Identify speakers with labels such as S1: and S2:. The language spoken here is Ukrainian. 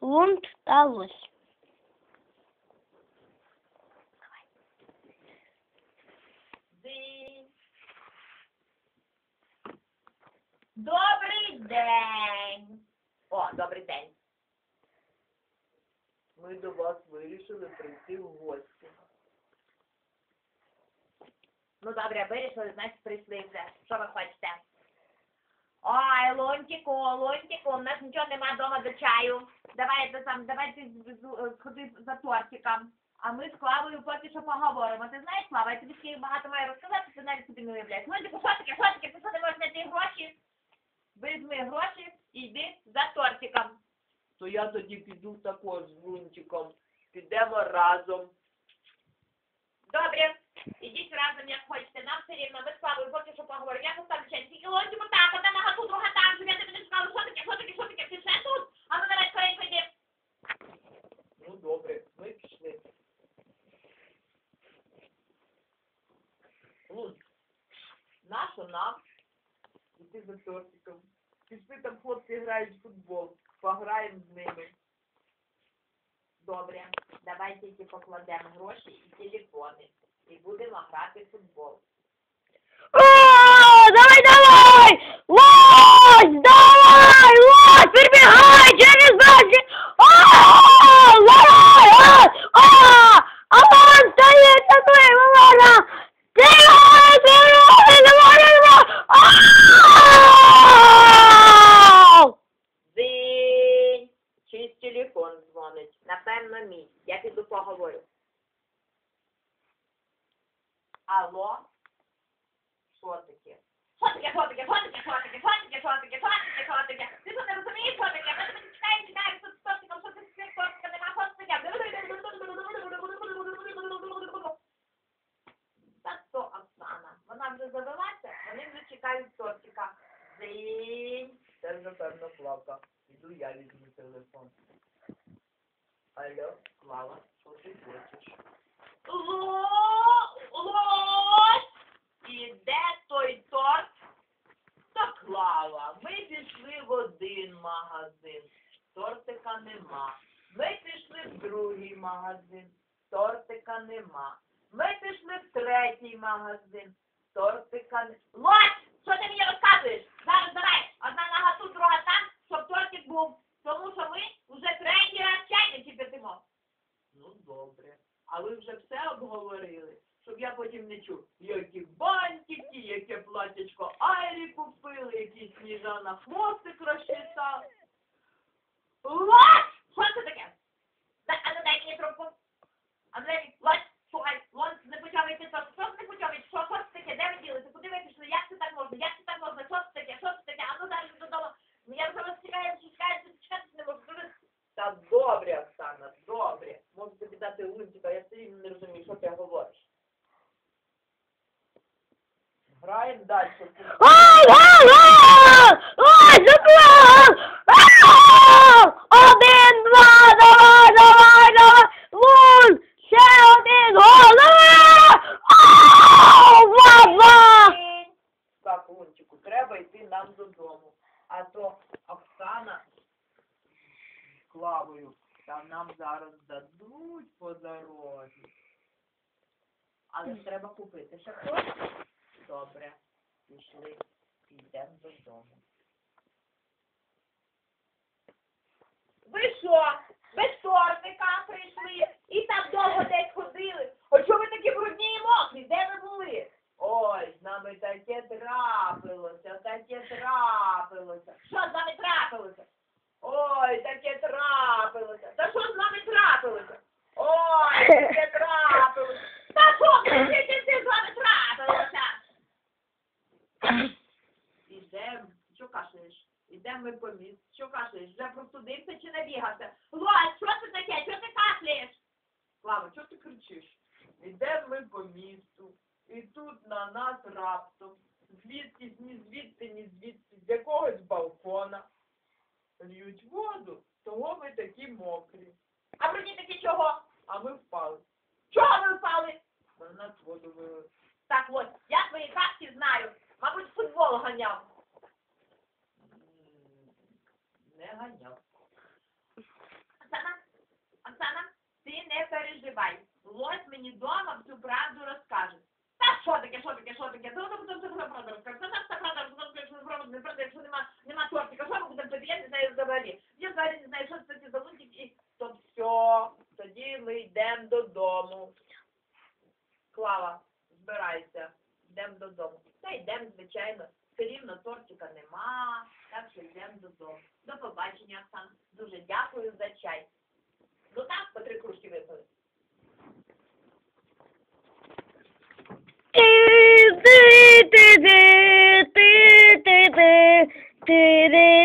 S1: лунт та лось.
S2: Добрий день. О, добрий день.
S3: Ми до вас вирішили прийти в гості.
S2: Ну добре, вирішили, значить прийшли вже. Що ви хочете? Ой, Лунтику, Лунтику, у нас нічого нема вдома до чаю. Давайте там, давайте з- з- е, ходи за тортиком. А ми з Клавою поки що поговоримо. Ти знаєш, Клава, я тобі скільки багато маю розказати, ти навіть собі не уявляєш. Лунтику, що таке, що таке, ти що не можеш знайти гроші? Візьми гроші і йди за тортиком.
S3: То я тоді піду також з Лунтиком. Підемо разом.
S2: Добре, ідіть разом, як хочете. Нам все рівно, ми з Клавою поки що поговоримо. Я поставлю чай. Тільки Лунтику так, одна нога тут, друга там, щоб я тобі не сказала, що таке, що таке, що таке, ти ще тут? А ну давай скоренько йди.
S3: Ну добре, ми пішли. Лунтик, нащо і ти за тортиком? Пішли там хлопці грають в футбол. Пограємо з ними.
S2: Добре, давайте тільки покладемо гроші і телефони. І будемо грати в футбол.
S1: О, давай, давай! Лось, давай! Лось, перебігай через наші! О, давай! О, о! А вон стоїть такий, вона! Тихо, тихо, не можемо! Ау!
S2: День! Чийсь телефон дзвонить. Напевно, мій. Я піду поговорю. Алло? Що таке? Що таке, що таке, що таке, що таке, що таке, що таке, що таке, що таке? Ти що не розумієш, що таке? Ми тебе чекаємо, чекаємо, що з тортиком, що ти з цим тортиком, нема, що це таке? Та то Оксана. Вона вже завелася, вони вже чекають тортика. День.
S3: Це вже певно Клавка. Іду я візьму телефон. Алло, Клава, що ти хочеш?
S2: Ло- Лось! І де той торт?
S3: Та Клава, ми пішли в один магазин, тортика нема. Ми пішли в другий магазин, тортика нема. Ми пішли в третій магазин, тортика не...
S2: Лось! Що ти мені розказуєш? Зараз давай, одна нога тут, друга там, щоб тортик був. Тому що ми вже третій раз чайники п'ятимо.
S3: Ну добре. А ви вже все обговорили, щоб я потім не чув, які бантики, яке платячко купили, сніжана хвостик розчесав.
S2: Лось! Що це таке? А ну дай мені трубку. А ну дай мені, Лось, слухай, Лось, не почав йти. Що це не почав йти? Що, це таке? Де ви ділися? Куди ви пішли? Як це так можна? Як це так можна? Що це таке? Що це таке? А ну зараз додому. Ну я вже вас чекаю, що чекаю, що чекати не можу.
S3: Та добре, Оксана, добре. Можу тобі дати лунтика, я все рівно не розумію, що ти говориш. Граємо далі. Треба йти нам додому. А то Оксана з Клавою, там нам зараз дадуть по дорозі. Але треба купити ще хтось. Добре, пішли, йдемо додому.
S2: Ви що? Без тортика прийшли і так довго десь ходили. А чого ви такі брудні і мокрі? Де ви були?
S3: Ой, з нами таке трапилося, таке трапилося.
S2: Що з вами трапилося?
S3: Ой, таке трапилося.
S2: Та що з вами трапилося?
S3: Ой, таке трапилося.
S2: Та що кричите, всі з вами трапилося?
S3: Ідем, що кашляєш? Ідемо ми по місту. Що кашляєш? Вже простудився чи
S2: Набігався. Лось, що це таке? Що ти кашляєш?
S3: Слава, чого ти кричиш? Ідемо ми по місту, і тут на нас раптом, звідки ні звідти, ні звідти, з якогось балкона, льють воду, того ми такі мокрі.
S2: А брудні такі чого?
S3: А ми впали.
S2: Чого ви впали?
S3: На нас воду вилили.
S2: Так ось, я свої кашки знаю. Мабуть, футбол ганяв.
S3: М, Не
S2: переживай. Лось мені дома всю правду розкаже. Та що таке, що таке, що таке? Ну, ну, ну, правда розкаже. Та так, правда, розкаже, що правда, не правда, якщо нема, нема тортика, що ми будемо пити? Я не знаю взагалі. Я взагалі не знаю, що це ці за і...
S3: То все, тоді ми йдемо додому. Клава, збирайся, йдемо додому.
S2: Та йдемо, звичайно все рівно тортика нема, так що йдемо додому. До побачення, Оксан. Дуже дякую за чай. Ну так, по три кружки випили.
S1: ти ти ти ти ти ти ти